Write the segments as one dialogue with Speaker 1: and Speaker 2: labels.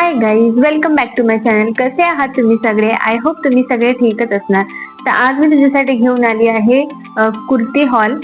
Speaker 1: Hi guys welcome back to my channel कसे आहात तुम्ही सगळे? आय होप तुम्ही सगळे ठीकच असणार. तर आज मी तुझ्यासाठी घेऊन आली आहे कुर्ती हॉल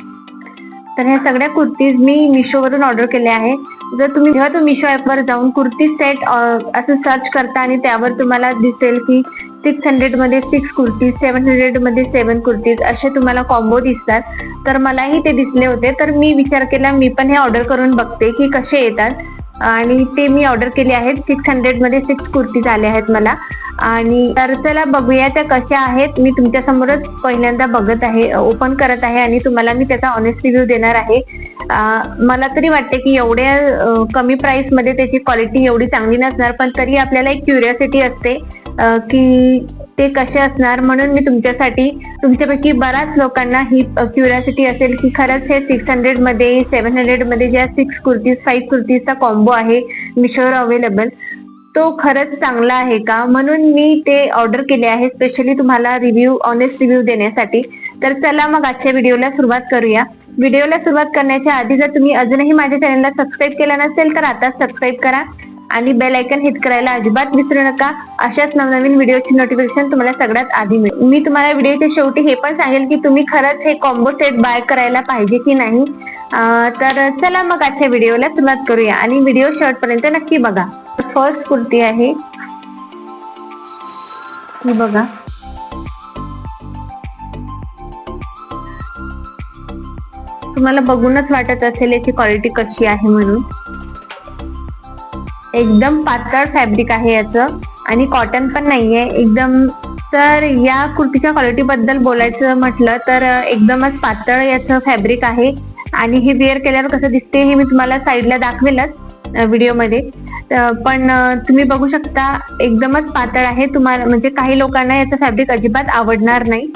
Speaker 1: तर ह्या सगळ्या कुर्तीज मी मिशोवरून ऑर्डर केल्या आहे जर तुम्ही जेव्हा तुम्ही मिशो ॲपवर जाऊन कुर्ती सेट असं सर्च करता आणि त्यावर तुम्हाला दिसेल की सिक्स हंड्रेडमध्ये सिक्स कुर्तीज सेवन हंड्रेडमध्ये सेवन कुर्तीज असे तुम्हाला कॉम्बो दिसतात. तर मलाही ते दिसले होते. तर मी विचार केला मी पण हे ऑर्डर करून बघते की कसे येतात. आणि ते मी ऑर्डर केले आहेत. सिक्स हंड्रेडमध्ये सिक्स कुर्तीज आले आहेत मला. आणि तर चला बघूया त्या कशा आहेत. मी तुमच्या समोरच पहिल्यांदा बघत आहे ओपन करत आहे आणि तुम्हाला मी त्याचा ऑनेस्ट रिव्ह्यू देणार आहे. मला तरी वाटते की एवढ्या कमी प्राइसमध्ये त्याची क्वालिटी एवढी चांगली नसणार पण तरी आपल्याला एक क्युरियोसिटी असते. की ते कसे असणार म्हणून मी तुमच्यासाठी तुमच्यापैकी बऱ्याच लोकांना ही क्युरियासिटी असेल की खरंच हे सिक्स हंड्रेडमध्ये सेव्हन हंड्रेडमध्ये ज्या सिक्स कुर्तीज फाईव्ह कुर्तीजचा कॉम्बो आहे मिशोवर अवेलेबल तो खरंच चांगला आहे का? म्हणून मी ते ऑर्डर केले आहे स्पेशली तुम्हाला रिव्ह्यू ऑनेस्ट रिव्ह्यू देण्यासाठी. तर चला मग आजच्या व्हिडिओला सुरुवात करूया. व्हिडिओला सुरुवात करण्याच्या आधी जर तुम्ही अजूनही माझ्या चॅनलला सबस्क्राईब केला नसेल तर आता सबस्क्राईब करा. आणि बेल आयकन हिट करायला अजिबात विसरू नका. अशाच नवनवीन व्हिडिओची नोटिफिकेशन तुम्हाला सगळ्यात आधी मिळेल. मी तुम्हाला व्हिडिओच्या शेवटी हे पण सांगेल की तुम्ही खरंच हे कॉम्बो सेट बाय करायला पाहिजे की नाही. तर चला मग आजच्या व्हिडिओला सुरुवात करूया. आणि व्हिडिओ शेवटपर्यंत नक्की बघा. फर्स्ट कुर्ती आहे. ही बघा. तुम्हाला बघूनच वाटत असेल याची क्वालिटी कशी आहे म्हणून. एकदम पातळ फॅब्रिक आहे याचं. आणि कॉटन पण नाहीये. एकदम तर या कुर्तीच्या क्वालिटी बद्दल बोलायचं म्हटलं तर एकदमच पातळ याचं फॅब्रिक आहे. आणि हे वेअर केल्यावर कसं दिसते हे मी तुम्हाला साईडला दाखवेलच व्हिडिओमध्ये पण तुम्ही बघू शकता एकदमच पातळ आहे. तुम्हाला म्हणजे काही लोकांना याचं फॅब्रिक अजिबात आवडणार नाही.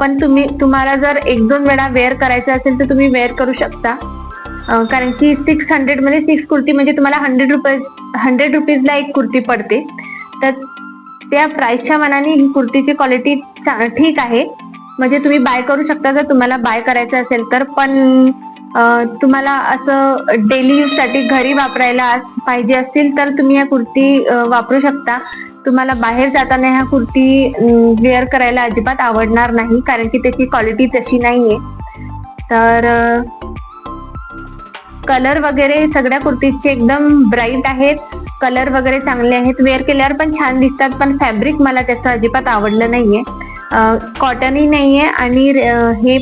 Speaker 1: पण तुम्ही तुम्हाला जर एक दोन वेळा वेअर करायचं असेल तर तुम्ही वेअर करू शकता. अं, कारण की सिक्स हंड्रेडमध्ये सिक्स कुर्ती म्हणजे तुम्हाला हंड्रेड रुपये हंड्रेड रुपीजला एक कुर्ती पडते. तर त्या प्राइसच्या मनाने ही कुर्तीची क्वालिटी ठीक आहे. म्हणजे तुम्ही बाय करू शकता जर तुम्हाला बाय करायचं असेल तर. पण अं, तुम्हाला असं डेली यूजसाठी घरी वापरायला अस- पाहिजे असतील तर तुम्ही या कुर्ती अं, वापरू शकता. तुम्हाला बाहेर जाताना ह्या कुर्ती वेअर करायला अजिबात आवडणार नाही. कारण की त्याची क्वालिटी तशी नाहीये. तर कलर वगैरे सगळ्या कुर्तीचे एकदम ब्राईट आहेत. कलर वगैरे चांगले आहेत. वेअर केल्यावर पण छान दिसतात पण फॅब्रिक मला त्याचं अजिबात आवडलं नाहीये. कॉटनही नाहीये आणि हे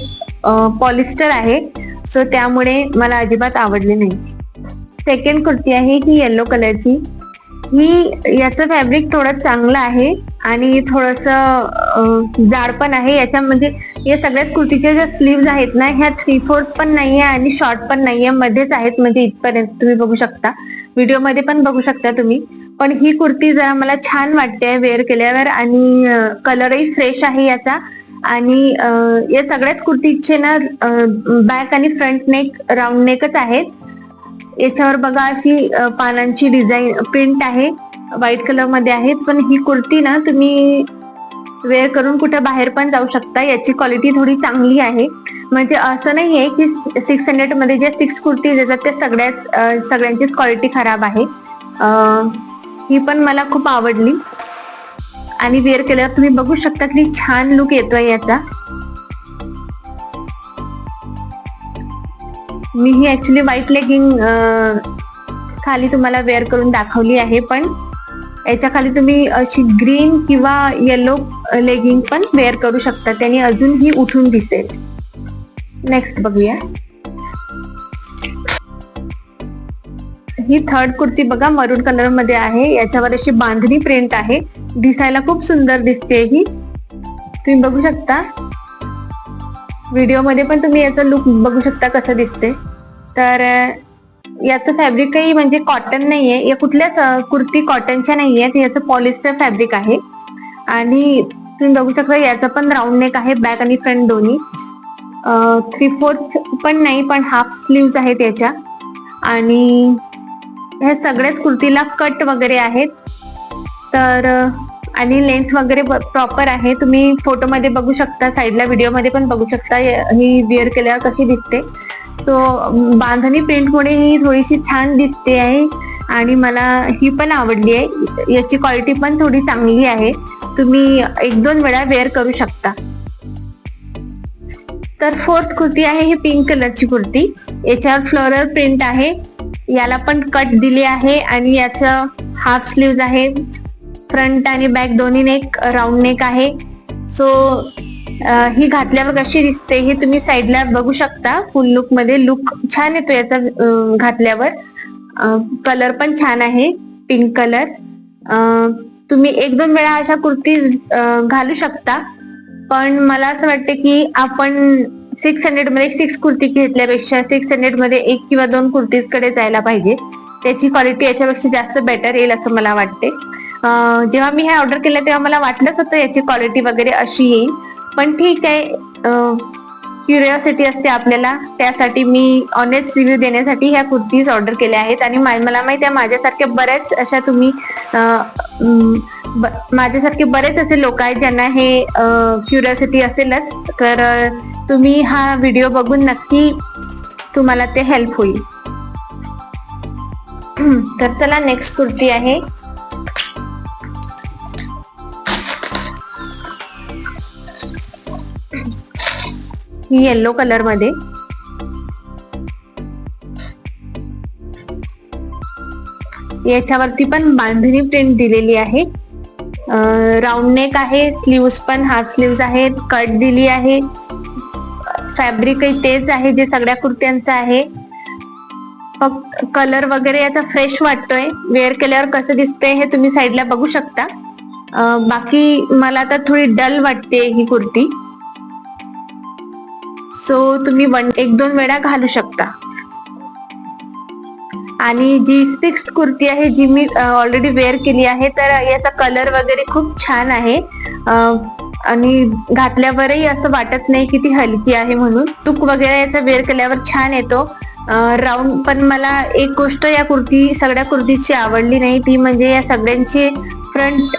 Speaker 1: पॉलिस्टर आहे. सो त्यामुळे मला अजिबात आवडले नाही. सेकंड कुर्ती आहे ही येलो कलरची ही याचं फॅब्रिक थोडं चांगलं आहे आणि थोडस जाड पण आहे. याच्या म्हणजे या सगळ्याच कुर्तीच्या ज्या स्लीव्ज आहेत ना ह्या थ्री फोर्थ पण नाहीये आणि शॉर्ट पण नाहीये मध्येच आहेत म्हणजे इथपर्यंत तुम्ही बघू शकता. व्हिडिओमध्ये पण बघू शकता तुम्ही. पण ही कुर्ती जरा मला छान वाटते वेअर केल्यावर आणि कलरही फ्रेश आहे याचा. आणि या सगळ्याच कुर्तीचे ना बॅक आणि फ्रंट नेक राऊंड नेकच आहेत. याच्यावर बघा अशी पानांची डिझाईन प्रिंट आहे. व्हाईट कलरमध्ये आहे पण ही कुर्ती ना तुम्ही वेअर करून कुठे बाहेर पण जाऊ शकता. याची क्वालिटी थोडी चांगली आहे. म्हणजे असं नाही आहे की सिक्स हंड्रेडमध्ये ज्या सिक्स कुर्तीज येतात त्या सगळ्याच सगळ्यांचीच क्वालिटी खराब आहे. ही पण मला खूप आवडली. आणि वेअर केल्यावर तुम्ही बघू शकता की छान लुक येतोय याचा. मी ही ऍक्च्युली व्हाईट लेगिंग खाली तुम्हाला वेअर करून दाखवली आहे पण याच्या खाली तुम्ही अशी ग्रीन किंवा येलो लेगिंग पण वेअर करू शकता. त्याने अजूनही उठून दिसेल. नेक्स्ट बघूया. ही थर्ड कुर्ती बघा मरून कलरमध्ये आहे. याच्यावर अशी बांधणी प्रिंट आहे. दिसायला खूप सुंदर दिसते ही. तुम्ही बघू शकता. व्हिडिओमध्ये पण तुम्ही याचा लुक बघू शकता कसं दिसते. म्हणजे तर याचं फॅब्रिकही म्हणजे कॉटन नाहीये. या कुठल्याच कुर्ती कॉटनच्या नाहीये. याचं पॉलिस्टर फॅब्रिक आहे. आणि तुम्ही बघू शकता याचं पण राऊंड नेक आहे बॅक आणि फ्रंट दोन्ही. थ्री फोर्थ पण नाही पण हाफ स्लीव्ज आहेत याच्या. आणि ह्या सगळ्याच कुर्तीला कट वगैरे आहेत. तर आणि लेंथ वगैरे प्रॉपर आहे. तुम्ही फोटोमध्ये बघू शकता साईडला व्हिडिओमध्ये पण बघू शकता. ही वेअर केल्यावर कशी दिसते. सो बांधणी प्रिंटमुळे ही थोडीशी छान दिसते आहे आणि मला ही पण आवडली आहे. याची क्वालिटी पण थोडी चांगली आहे. तुम्ही एक दोन वेळा वेअर करू शकता. तर फोर्थ कुर्ती आहे ही पिंक कलरची कुर्ती. याच्यावर फ्लोरल प्रिंट आहे. याला पण कट दिली आहे आणि याचं हाफ स्लीव्ज आहे. फ्रंट आणि बॅक दोन्ही नेक राऊंड नेक आहे. सो ही घातल्यावर कशी दिसते हे तुम्ही साईडला बघू शकता. फुल लुकमध्ये लुक छान येतो याचा घातल्यावर. कलर पण छान आहे. पिंक कलर तुम्ही एक दोन वेळा अशा कुर्ती घालू शकता. पण मला असं वाटतं की आपण सिक्स हंड्रेडमध्ये सिक्स कुर्ती घेतल्यापेक्षा सिक्स हंड्रेडमध्ये एक किंवा दोन कुर्तीजकडे जायला पाहिजे. त्याची क्वालिटी याच्यापेक्षा जास्त बेटर येईल असं मला वाटते. जेव्हा मी हे ऑर्डर केलं तेव्हा मला वाटलंच होतं याची क्वालिटी वगैरे अशी येईल. पण ठीक आहे क्युरिओसिटी असते आपल्याला. त्यासाठी मी ऑनेस्ट रिव्ह्यू देण्यासाठी ह्या कुर्तीज ऑर्डर केल्या आहेत. आणि मला माहिती आहे माझ्यासारख्या बऱ्याच अशा तुम्ही माझ्यासारखे बरेच असे लोक आहेत ज्यांना हे क्युरिओसिटी असेलच. तर तुम्ही हा व्हिडिओ बघून नक्की तुम्हाला ते हेल्प होईल. तर चला नेक्स्ट कुर्ती आहे. ही येल्लो कलरमध्ये. याच्यावरती पण बांधणी प्रिंट दिलेली आहे. राऊंड नेक आहे स्लीव्स पण हाफ स्लीव्स आहेत कट दिली आहे. फॅब्रिकही तेच आहे जे सगळ्या कुर्त्यांचं आहे. फक्त कलर वगैरे याचा फ्रेश वाटतोय. वेअर केल्यावर कसं दिसतंय हे तुम्ही साईडला बघू शकता. बाकी मला आता थोडी डल वाटते ही कुर्ती. सो तुम्ही वन एक दोन वेळा घालू शकता. आणि जी सिक्स कुर्ती आहे जी मी ऑलरेडी वेअर केली आहे तर याचा कलर वगैरे खूप छान आहे. आणि घातल्यावरही असं वाटत नाही की ती हलकी आहे म्हणून. लुक वगैरे याचा वेअर केल्यावर छान येतो. राऊंड पण मला एक गोष्ट या कुर्ती सगळ्या कुर्तीची आवडली नाही. ती म्हणजे या सगळ्यांची फ्रंट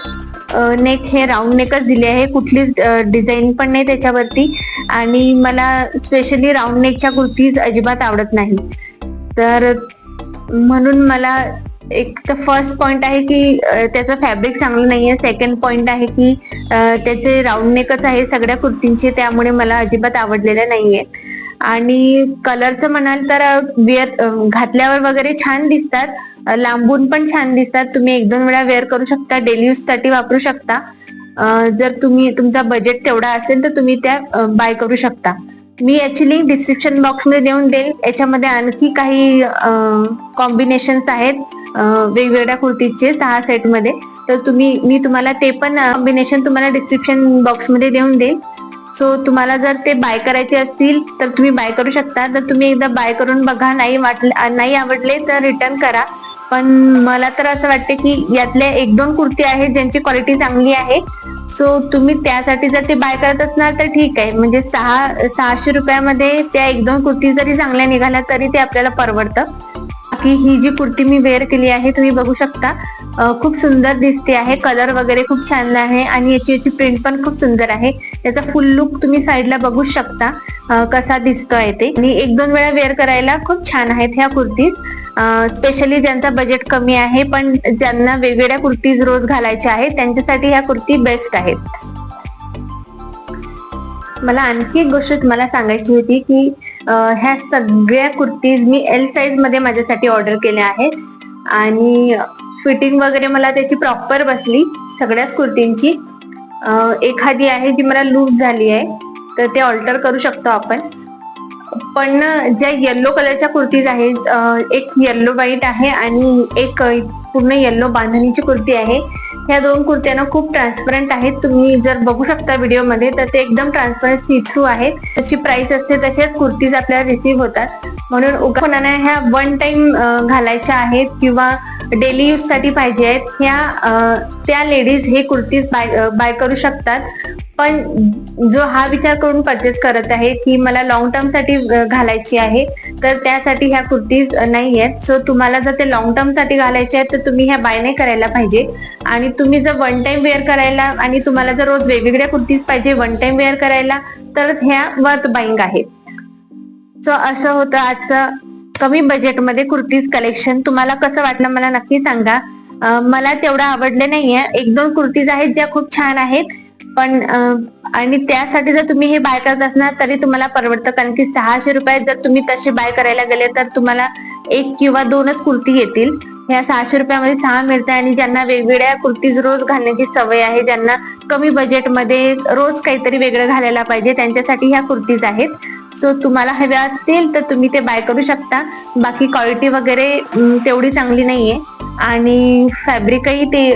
Speaker 1: नेक हे राऊंड नेकच दिले आहे. कुठलीच डिझाईन पण नाही त्याच्यावरती. आणि मला स्पेशली राऊंड नेकच्या कुर्तीज अजिबात आवडत नाही. तर म्हणून मला एक तर फर्स्ट पॉइंट आहे की त्याचं फॅब्रिक चांगलं नाही आहे. सेकंड पॉइंट आहे की त्याचे राऊंड नेकच आहे सगळ्या कुर्तींचे त्यामुळे मला अजिबात आवडलेलं नाहीये. आणि कलरचं म्हणाल तर वेअर घातल्यावर वगैरे छान दिसतात. लांबून पण छान दिसतात. तुम्ही एक दोन वेळा वेअर करू शकता डेली यूजसाठी वापरू शकता. जर तुम्ही तुमचा बजेट तेवढा असेल तर तुम्ही त्या बाय करू शकता. मी याची लिंक डिस्क्रिप्शन बॉक्समध्ये देऊन देईल. याच्यामध्ये आणखी काही कॉम्बिनेशन्स आहेत. वेगवेगळ्या कुर्तीचे सहा सेटमध्ये. तर तुम्ही मी तुम्हाला ते पण कॉम्बिनेशन तुम्हाला डिस्क्रिप्शन बॉक्समध्ये देऊन देईल. सो तुम्हाला जर ते बाय करायचे असतील तर तुम्ही बाय करू शकता. तर तुम्ही एकदा बाय करून बघा नाही वाटले नाही आवडले तर रिटर्न करा. पण मला तर असं वाटते की यातल्या एक दोन कुर्ती आहेत ज्यांची क्वालिटी चांगली आहे. सो तुम्ही त्यासाठी जर ते बाय करत असणार तर ठीक आहे. म्हणजे सहा सहाशे रुपयामध्ये त्या एक दोन कुर्ती जरी चांगल्या निघाल्या तरी ते आपल्याला परवडतं. बाकी ही जी कुर्ती मी वेअर केली आहे तुम्ही बघू शकता. खूप सुंदर दिसते आहे. कलर वगैरे खूप छान आहे आणि याची याची प्रिंट पण खूप सुंदर आहे. याचा फुल लुक तुम्ही साईडला बघू शकता कसा दिसतोय ते. आणि एक दोन वेळा वेअर करायला खूप छान आहेत ह्या कुर्तीज. स्पेशली ज्यांचा बजेट कमी आहे पण ज्यांना वेगवेगळ्या कुर्तीज रोज घालायच्या आहेत त्यांच्यासाठी ह्या कुर्ती बेस्ट आहेत. मला आणखी एक गोष्ट तुम्हाला सांगायची होती की ह्या सगळ्या कुर्तीज मी एल साईजमध्ये माझ्यासाठी ऑर्डर केल्या आहेत. आणि फिटिंग वगैरे मला त्याची प्रॉपर बसली सगळ्याच कुर्तींची. एखादी आहे जी मला लूज झाली आहे तर ते ऑल्टर करू शकतो आपण. पण ज्या येल्लो कलरच्या कुर्तीज आहेत एक येल्लो व्हाईट आहे आणि एक पूर्ण येल्लो बांधणीची कुर्ती आहे. ह्या दोन कुर्त्यांना खूप ट्रान्सपरंट आहेत. तुम्ही जर बघू शकता व्हिडिओमध्ये तर ते एकदम ट्रान्सपरंट सी थ्रू आहेत. तशी प्राइस असते तशाच कुर्तीज आपल्याला रिसीव्ह होतात. म्हणून उगापणाने ह्या वन टाइम घालायच्या आहेत किंवा डेली यूजसाठी पाहिजे आहेत. ह्या त्या लेडीज हे कुर्तीज बाय बाय करू शकतात. पण जो हा विचार करून परचेस करत आहे की मला लॉंग टर्मसाठी घालायची आहे. तर त्यासाठी ह्या कुर्तीज नाही आहेत. सो तुम्हाला जर ते लॉंग टर्मसाठी घालायचे आहेत तर तुम्ही ह्या बाय नाही करायला पाहिजे. आणि तुम्ही जर वन टाइम वेअर करायला आणि तुम्हाला जर रोज वेगवेगळ्या कुर्तीज पाहिजे वन टाइम वेअर करायला तर ह्या वर्थ बाईंग आहेत. सो असं होतं आजचं कमी बजेटमध्ये कुर्तीज कलेक्शन तुम्हाला कसं वाटलं मला नक्की सांगा. मला तेवढं आवडले नाहीये. एक दोन कुर्तीज आहेत ज्या खूप छान आहेत. पण आणि त्यासाठी जर तुम्ही हे बाय करत असणार तरी तुम्हाला परवडतं. कारण की सहाशे रुपयात जर तुम्ही तसे बाय करायला गेले तर तुम्हाला एक किंवा दोनच कुर्ती येतील. ह्या सहाशे रुपयामध्ये सहा मिळते आणि ज्यांना वेगवेगळ्या कुर्तीज रोज घालण्याची सवय आहे ज्यांना कमी बजेटमध्ये रोज काहीतरी वेगळं घालायला पाहिजे त्यांच्यासाठी ह्या कुर्तीज आहेत. सो तुम्हाला हव्या असतील तर तुम्ही ते बाय करू शकता. बाकी क्वालिटी वगैरे तेवढी चांगली नाहीये. आणि फॅब्रिकही ते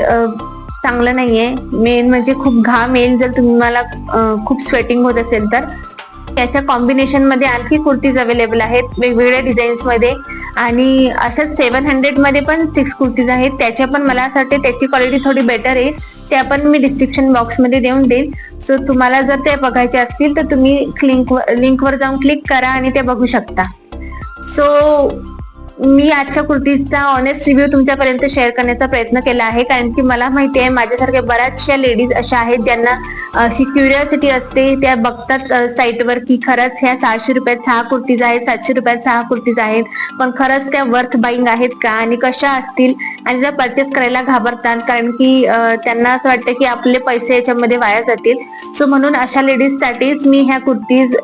Speaker 1: चांगलं नाहीये. मेन म्हणजे खूप घाम येईल जर तुम्हाला खूप स्वेटिंग होत असेल तर. याच्या कॉम्बिनेशनमध्ये आणखी कुर्तीज अवेलेबल आहेत वेगवेगळ्या डिझाईन्समध्ये. आणि अशाच सेव्हन हंड्रेडमध्ये पण सिक्स कुर्तीज आहेत. त्याच्या पण मला असं वाटते त्याची क्वालिटी थोडी बेटर आहे. त्या पण मी डिस्क्रिप्शन बॉक्समध्ये देऊन देईल. सो तुम्हाला जर ते बघायचे असतील तर तुम्ही लिंक लिंकवर जाऊन क्लिक करा आणि ते बघू शकता. सो मी आजच्या कुर्तीचा ऑनेस्ट रिव्ह्यू तुमच्यापर्यंत शेअर करण्याचा प्रयत्न केला आहे. कारण की मला माहिती आहे माझ्यासारख्या बऱ्याचशा लेडीज अशा आहेत ज्यांना अशी क्युरियोसिटी असते त्या बघतात साईटवर की खरंच ह्या सहाशे रुपयात सहा कुर्तीज आहेत सातशे रुपयात सहा कुर्तीज आहेत. पण खरंच त्या वर्थ बाईंग आहेत का? आणि कशा असतील? आणि त्या परचेस करायला घाबरतात कारण की त्यांना असं वाटतं की आपले पैसे याच्यामध्ये वाया जातील. सो म्हणून अशा लेडीजसाठीच मी ह्या कुर्तीज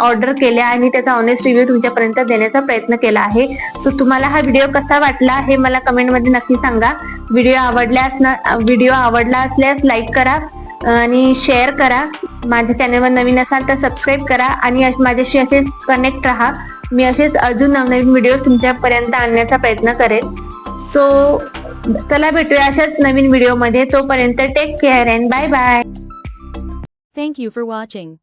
Speaker 1: ऑर्डर केल्या आणि त्याचा ऑनेस्ट रिव्ह्यू तुमच्यापर्यंत देण्याचा प्रयत्न केला आहे. सो तुम्हाला हा व्हिडिओ कसा वाटला हे मला कमेंटमध्ये नक्की सांगा. व्हिडिओ आवडल्यास व्हिडिओ आवडला असल्यास लाईक करा आणि शेअर करा. माझ्या चॅनलवर नवीन असाल तर सबस्क्राईब करा आणि माझ्याशी असेच कनेक्ट राहा. मी असेच अजून नवनवीन व्हिडिओ तुमच्यापर्यंत आणण्याचा प्रयत्न करेन. सो चला भेटूया अशाच नवीन व्हिडिओमध्ये तोपर्यंत take care and bye bye
Speaker 2: thank you for watching.